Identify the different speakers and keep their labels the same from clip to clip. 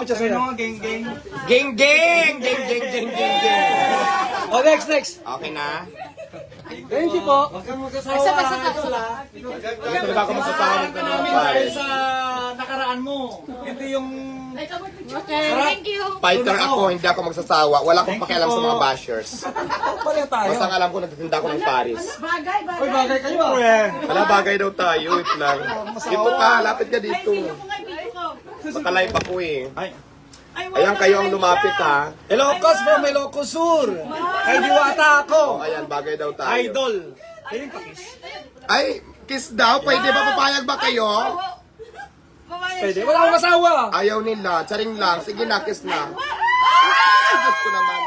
Speaker 1: picture sa'yo.
Speaker 2: Geng, geng. Geng, geng! Geng, geng, geng, geng, geng.
Speaker 1: Oh, next, next.
Speaker 2: Okay na?
Speaker 1: Thank you po. Huwag kang magkasawa.
Speaker 3: Isa pa, isa pa.
Speaker 2: Hindi talaga ako magsasawag ka ng pares.
Speaker 1: sa nakaraan mo. Hindi yung...
Speaker 3: Okay, thank you.
Speaker 2: Fighter ako, hindi ako magsasawa. Wala akong pakialam sa mga bashers.
Speaker 1: Pareho tayo.
Speaker 2: Basta ang alam ko, nagtitinda ako ng pares.
Speaker 3: Bagay, bagay.
Speaker 1: Uy, bagay kayo ah.
Speaker 2: Wala bagay daw tayo, wait lang. Dito ka, lapit ka dito. Makalay pa ko eh. Ayan kayo ang lumapit ha.
Speaker 1: Ilocos from Ilocos Sur. Kay Diwata
Speaker 2: Oh,
Speaker 1: ako.
Speaker 2: ayan, bagay daw tayo.
Speaker 1: Idol. Ayun pakis.
Speaker 2: Ay, kiss daw. Pwede ba? Papayag ba kayo?
Speaker 1: Pwede. Wala akong masawa.
Speaker 2: Ayaw nila. Charing lang. Sige na, kiss na. Ay, Diyos ko naman.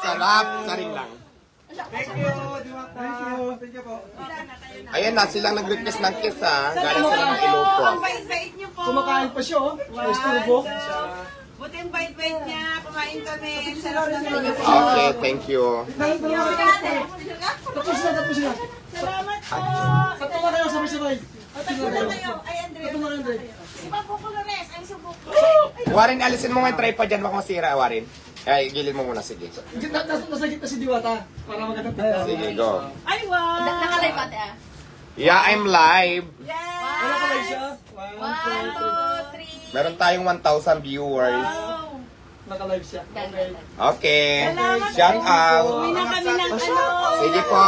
Speaker 2: Sarap. Charing lang.
Speaker 1: Thank you, Diwata. Thank you. Thank you po.
Speaker 2: Ayan na, silang nag-request ng kiss ha. Galing sila ng Ilocos.
Speaker 1: Kumakain pa siya oh. Wow. Estubo.
Speaker 4: Buti ang bait-bait niya. Kumain kami. Ang sarap na
Speaker 2: Okay, thank you.
Speaker 1: Tapos na, tapos na.
Speaker 4: Salamat po.
Speaker 1: Na kayo sabay-sabay.
Speaker 4: Kayo. Ay, Andre.
Speaker 1: Tatlo na kayo, Andre.
Speaker 4: Si Papo Colores. Ang subok.
Speaker 2: Warren, alisin mo nga yung tripod dyan. Baka masira, Warren. Ay, gilid mo muna. Sige.
Speaker 1: Gitna, nasa, nasa gitna si Diwata. Para maganda tayo.
Speaker 2: Sige, go.
Speaker 4: Ay, wow.
Speaker 3: Nakalay pati ah.
Speaker 2: Yeah, I'm live.
Speaker 4: Yes.
Speaker 1: Wala pa kayo siya. One,
Speaker 3: One, two, three.
Speaker 2: Meron tayong 1,000 viewers.
Speaker 4: Wow.
Speaker 1: Naka-live siya. Okay.
Speaker 2: Okay.
Speaker 4: Salamat
Speaker 2: Shout out.
Speaker 4: Uwi na kami ng ano.
Speaker 2: Sige po.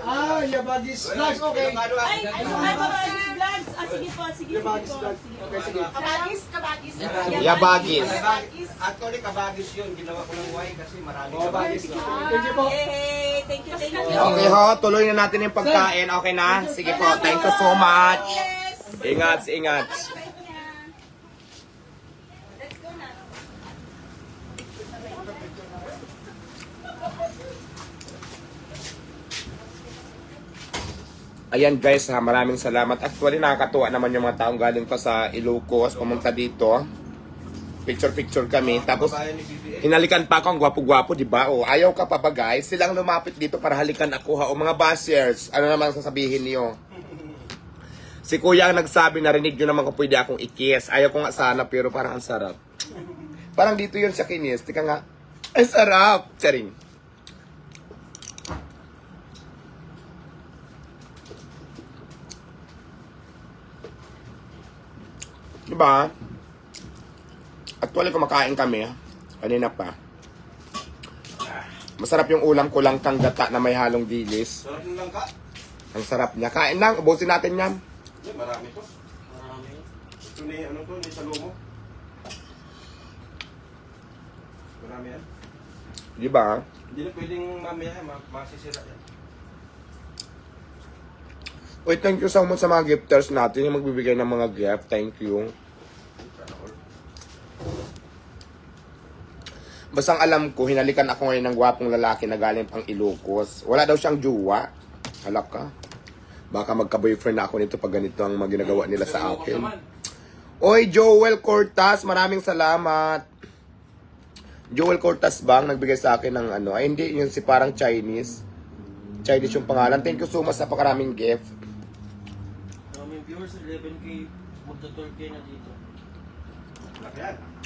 Speaker 1: Ah, Yabagis Vlogs. Okay.
Speaker 4: Ay, ay, Kabagis Vlogs. Ah, sige po, sige, sige
Speaker 1: Yabagis
Speaker 4: po.
Speaker 1: Vlogs. Okay, sige.
Speaker 4: Kabagis, kabagis.
Speaker 2: Yabagis.
Speaker 4: Kabagis.
Speaker 5: Actually, kabagis yun. Ginawa ko ng Y kasi marami
Speaker 1: Oh, Bagis. Thank you po.
Speaker 4: Yay! Thank you, thank you.
Speaker 2: Okay ho, tuloy na natin yung pagkain. Okay na? Sige po. Thank you so much. Ingat, ingat. Ayan guys ha, maraming salamat. Actually nakakatuwa naman yung mga taong galing pa sa Ilocos, pumunta dito. Picture-picture kami. Tapos hinalikan pa ako ang gwapo-gwapo, di ba? O, ayaw ka pa ba guys? Silang lumapit dito para halikan ako ha. O mga bashers, ano naman sasabihin niyo? Si kuya ang nagsabi, narinig nyo naman kung pwede akong ikis. Ayaw ko nga sana, pero parang ang sarap. Parang dito yun sa kinis. Tika nga, ay sarap! Charing. Diba? Actually, kumakain kami. Kanina pa. Masarap yung ulam ko lang kang gata na may halong dilis.
Speaker 5: Sarap ng langka.
Speaker 2: Ang sarap niya. Kain lang, ubusin natin yan.
Speaker 5: Yan, marami to. Marami. Ito ni, ano to, ni Salomo. Marami yan.
Speaker 2: Di ba?
Speaker 5: Hindi na pwedeng mamaya, ma- masisira yan.
Speaker 2: Uy, thank you so much sa mga gifters natin yung magbibigay ng mga gift. Thank you. Basta ang alam ko, hinalikan ako ngayon ng gwapong lalaki na galing pang Ilocos. Wala daw siyang juwa. Halak ka. Baka magka-boyfriend na ako nito pag ganito ang mga ginagawa nila sa akin. Oy, Joel Cortas, maraming salamat. Joel Cortas bang nagbigay sa akin ng ano? Ay, hindi, yun si parang Chinese. Chinese yung pangalan. Thank you so much sa pakaraming gift.
Speaker 6: Maraming viewers, 11k, magta 12k na dito.
Speaker 5: Laki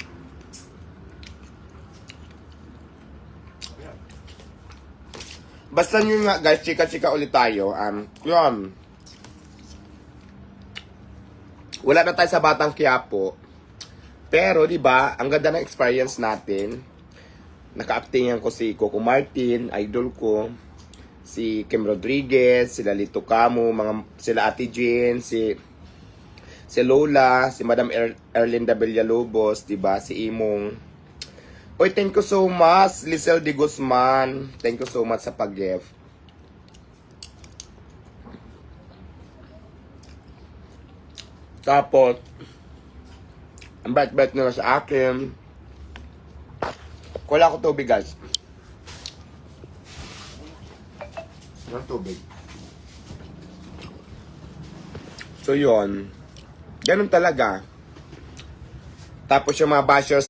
Speaker 2: Basta nyo nga guys, chika-chika ulit tayo. Um, yun. Wala na tayo sa Batang Quiapo. Pero, di ba, ang ganda ng experience natin. Naka-actingan ko si Coco Martin, idol ko. Si Kim Rodriguez, sila Lito Camo, mga, sila Ate Jean, si si Lola, si Madam er- Erlinda Villalobos, di ba, si Imong. Oy, thank you so much, Lisel de Guzman. Thank you so much sa pag-gift. Tapos, ang bait-bait nila sa akin. Wala ko tubig, guys. Walang tubig. So, yun. Ganun talaga. Tapos yung mga bashers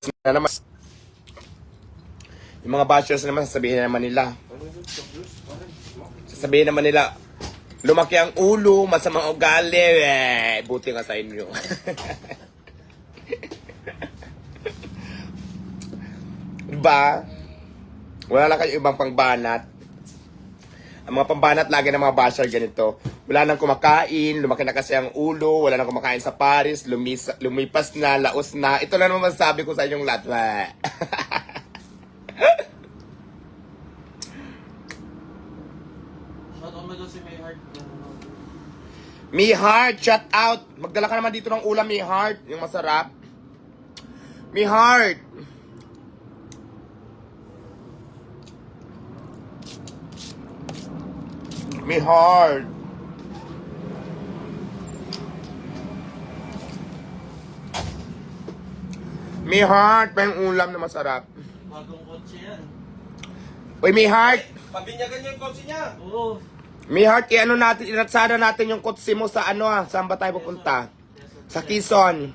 Speaker 2: mga bashers naman, sasabihin naman nila. Sasabihin naman nila, lumaki ang ulo, masamang ugali, eh. Buti nga sa inyo. diba? Wala na kayo ibang pangbanat. Ang mga pambanat lagi ng mga basher ganito. Wala nang kumakain, lumaki na kasi ang ulo, wala nang kumakain sa Paris, lumis, lumipas na, laos na. Ito lang naman masasabi ko sa inyong lahat. Me Heart, shout out. Magdala ka naman dito ng ulam, Me Heart. Yung masarap. Me Heart. Me Heart. Me Heart, pa yung ulam na masarap.
Speaker 6: Bagong kotse yan.
Speaker 2: Uy, Me Heart.
Speaker 5: Pabinyagan niya yung kotse niya.
Speaker 6: Oo.
Speaker 2: Me Heart, i-ano natin, iratsada natin yung kotse mo sa ano ah. Saan ba tayo pupunta? Sa Quezon.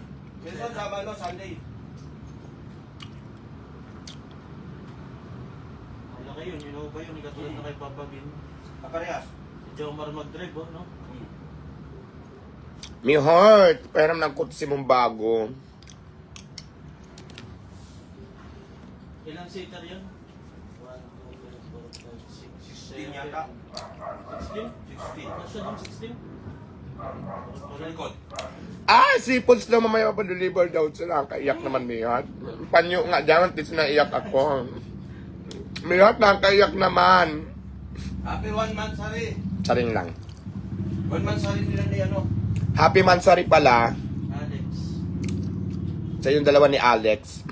Speaker 5: Sama no, Sunday.
Speaker 6: Wala kayo, you know ba yun? Katulad na kay Papa Bin.
Speaker 5: Aparehas.
Speaker 6: Si Jomar mag-drive, oh, no?
Speaker 2: Me Heart, pahiram ng kotse mong bago.
Speaker 6: Ilang seater yan? 1, 2, 3, 4, 5, 6,
Speaker 5: 16
Speaker 6: 7,
Speaker 5: yata.
Speaker 6: 16?
Speaker 5: 16.
Speaker 6: Kasya ng 16?
Speaker 5: Sa likod.
Speaker 2: Ah, si Pulse daw mamaya pa-deliver daw sila. Kaiyak naman ni Heart. Panyo nga dyan, tis na iyak ako. Heart, nakaiyak naman.
Speaker 5: Happy one month sari.
Speaker 2: Saring lang.
Speaker 5: One month sari nila ni ano.
Speaker 2: Happy Mansari pala
Speaker 6: Alex.
Speaker 2: sa yung dalawa ni Alex.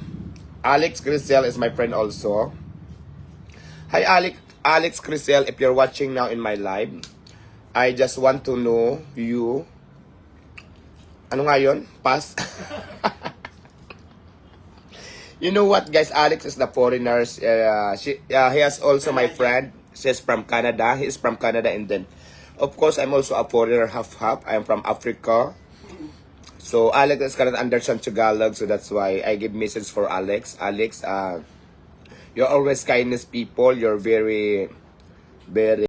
Speaker 2: Alex Crisel is my friend also. Hi Alex, Alex Crisel, if you're watching now in my live, I just want to know you. Ano nga yun? Pass? you know what guys, Alex is the foreigners. Uh, she, uh, he has also my friend. She's from Canada. He is from Canada and then, of course, I'm also a foreigner half-half. I'm from Africa. So Alex is cannot understand Tagalog, so that's why I give message for Alex. Alex, uh, you're always kindness people. You're very, very